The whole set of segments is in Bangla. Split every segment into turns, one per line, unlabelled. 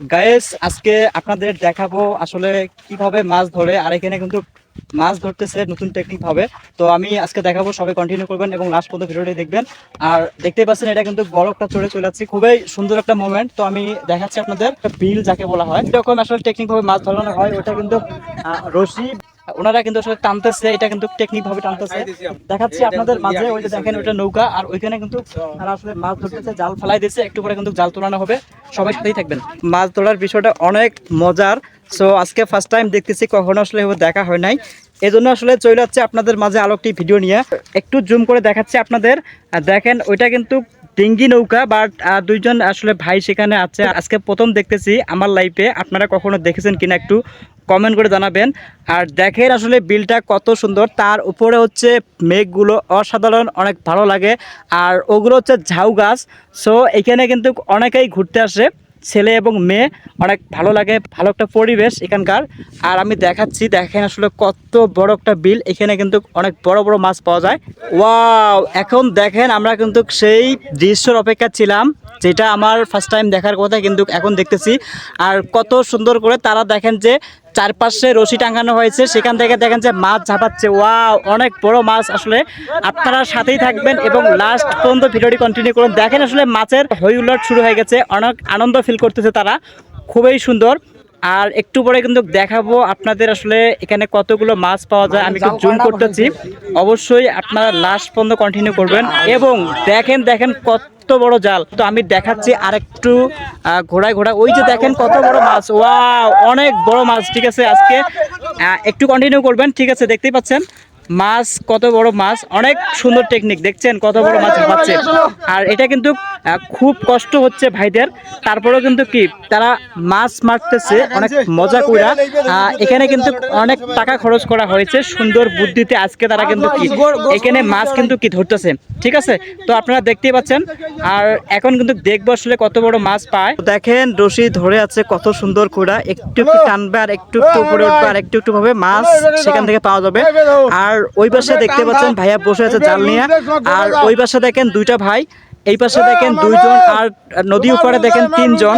গায়েস আজকে আপনাদের দেখাবো আসলে কীভাবে মাছ ধরে আর এখানে কিন্তু মাছ ধরতেছে নতুন টেকনিক ভাবে। তো আমি আজকে দেখাবো, সবাই কন্টিনিউ করবেন এবং লাস্ট পর্যন্ত ভিডিওটি দেখবেন। আর দেখতে পাচ্ছেন, এটা কিন্তু বরফটা চড়ে চলে যাচ্ছে। খুবই সুন্দর একটা মোমেন্ট তো আমি দেখাচ্ছি আপনাদের বিল যাকে বলা হয়। এরকম আসলে টেকনিক ভাবে মাছ ধরানো হয়, ওটা কিন্তু রশি ওনারা কিন্তু আসলে টানতেছে এটা কিন্তু টেকনিক ভাবে টানতেছে। দেখাচ্ছি আপনাদের মাঝে ওই যে দেখেন ওইটা নৌকা আর ওইখানে কিন্তু তারা আসলে মাছ ধরতেছে জাল ফেলাই দিচ্ছে একটু পরে কিন্তু জাল তোলানো হবে। সবাই সাথেই থাকবেন। মাছ ধরার বিষয়টা অনেক মজার। সো আজকে ফার্স্ট টাইম দেখতেছি কখনো আসলে দেখা হয় নাই। এই জন্য আসলে চলে যাচ্ছে আপনাদের মাঝে আলো একটি ভিডিও নিয়ে। একটু জুম করে দেখাচ্ছি আপনাদের। দেখেন ওইটা কিন্তু ডিঙ্গি নৌকা বাট দুইজন আসলে ভাই সেখানে আছে। আজকে প্রথম দেখতেছি আমার লাইফে আপনারা কখনো দেখেছেন কিনা একটু কমেন্ট করে জানাবেন। আর দেখেন আসলে বিলটা কত সুন্দর। তার উপরে হচ্ছে মেঘগুলো অসাধারণ, অনেক ভালো লাগে। আর ওগুলো হচ্ছে ঝাউ গাছ। সো এখানে কিন্তু অনেকেই ঘুরতে আসে। ছেলে এবং মেয়ে, অনেক ভালো লাগে, ভালো একটা পরিবেশ এখানকার। আর আমি দেখাচ্ছি, দেখেন আসলে কত বড় একটা বিল। এখানে কিন্তু অনেক বড় বড় মাছ পাওয়া যায়। ওয়াও! এখন দেখেন আমরা কিন্তু সেই দৃশ্যর অপেক্ষা ছিলাম, যেটা আমার ফার্স্ট টাইম দেখার কথা কিন্তু এখন দেখতেছি। আর কত সুন্দর করে তারা দেখেন যে চারপাশে রশি টাঙানো হয়েছে। সেখান থেকে দেখেন যে মাছ ঝাপাচ্ছে। ওয়া অনেক বড় মাছ আসলে। আপনারা সাথেই থাকবেন এবং লাস্ট পর্যন্ত ভিডিওটি কন্টিনিউ করুন। দেখেন আসলে মাছের হইউল্লাট শুরু হয়ে গেছে। অনেক আনন্দ ফিল করতেছে তারা। খুবই সুন্দর। আর একটু পরে কিন্তু দেখাবো আপনাদের আসলে এখানে কতগুলো মাছ পাওয়া যায়। আমি একটু জুম করতেছি। অবশ্যই আপনারা লাস্ট পর্যন্ত কন্টিনিউ করবেন। এবং দেখেন দেখেন কত বড় জাল। তো আমি দেখাচ্ছি আরেকটু আহ, ঘোড়ায় ঘোড়া। ওই যে দেখেন কত বড় মাছ। ওয়া অনেক বড় মাছ, ঠিক আছে, আজকে। একটু কন্টিনিউ করবেন, ঠিক আছে, দেখতেই পাচ্ছেন। মাছ কত বড় মাছ অনেক সুন্দর টেকনিক দেখছেন কত বড় মাছ পাচ্ছে আর এটা কিন্তু খুব কষ্ট হচ্ছে ভাইদের তারপরেও কিন্তু কি তারা মাছ মারতেছে অনেক মজা করে এখানে কিন্তু অনেক টাকা খরচ করা হয়েছে সুন্দর বুদ্ধিতে আজকে তারা কিন্তু কি এখানে মাছ কিন্তু কি ধরতেছে ঠিক আছে তো আপনারা দেখতেই পাচ্ছেন আর এখন কিন্তু দেখব আসলে কত বড় মাছ পায় দেখেন রশি ধরে আছে কত সুন্দর করে একটু একটু টানবে আর একটু একটু উপরে উঠবে আর একটু একটু ভাবে মাছ সেখান থেকে পাওয়া যাবে আর ওই পাশে দেখতে পাচ্ছেন ভাইয়া বসে আছে জাল নিয়ে। আর ওই পাশে দেখেন দুইটা ভাই এই পাশে দেখেন দুইজন আর নদী উপরে দেখেন তিনজন।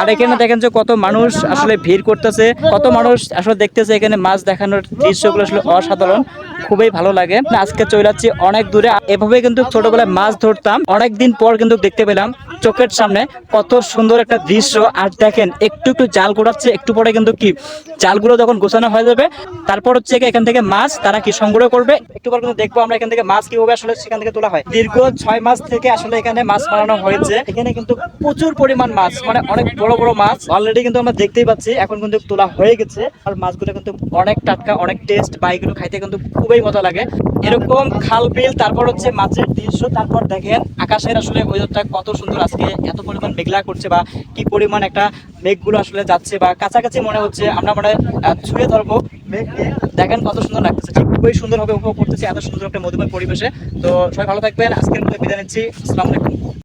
আর এখানে দেখেন যে কত মানুষ আসলে ভিড় করতেছে কত মানুষ আসলে দেখতেছে এখানে মাছ দেখানোর দৃশ্যগুলো আসলে অসাধারণ খুবই ভালো লাগে। আজকে চলে যাচ্ছি অনেক দূরে। এভাবে কিন্তু ছোটবেলায় মাছ ধরতাম। অনেক দিন পর কিন্তু দেখতে পেলাম চোখের সামনে কত সুন্দর একটা দৃশ্য। আর দেখেন একটু একটু জাল গোড়াচ্ছে একটু পরে কিন্তু কি জালগুলো যখন গোছানো হয়ে যাবে তারপর হচ্ছে এখান থেকে মাছ তারা কি সংগ্রহ করবে? একটু পর কিন্তু দেখব আমরা এখান থেকে মাছ কীভাবে আসলে সেখান থেকে তোলা হয়। দীর্ঘ ছয় মাস থেকে আসলে এখানে মাছ মারানো হয়েছে। এখানে কিন্তু প্রচুর পরিমাণ মাছ মানে অনেক বড় বড় মাছ। অলরেডি কিন্তু আমরা দেখতেই পাচ্ছি, এখন কিন্তু তোলা হয়ে গেছে। আর মাছগুলো কিন্তু অনেক টাটকা, অনেক টেস্ট বা এগুলো খাইতে কিন্তু খুবই মজা লাগে। এরকম খাল বিল, তারপর হচ্ছে মাছের দৃশ্য, তারপর দেখেন আকাশের আসলে ওয়েদারটা কত সুন্দর। আজকে এত পরিমাণ মেঘলা করছে বা কি পরিমাণ একটা মেঘগুলো আসলে যাচ্ছে বা কাছাকাছি মনে হচ্ছে, আমরা মানে ছুঁয়ে ধরবো মেঘ দেখেন কত সুন্দর লাগতেছে। খুবই সুন্দরভাবে উপভোগ করতেছি, এত সুন্দর একটা মধুময় পরিবেশে। তো সবাই ভালো থাকবেন, আজকের মধ্যে বিদায় নিচ্ছি। আসসালামু আলাইকুম।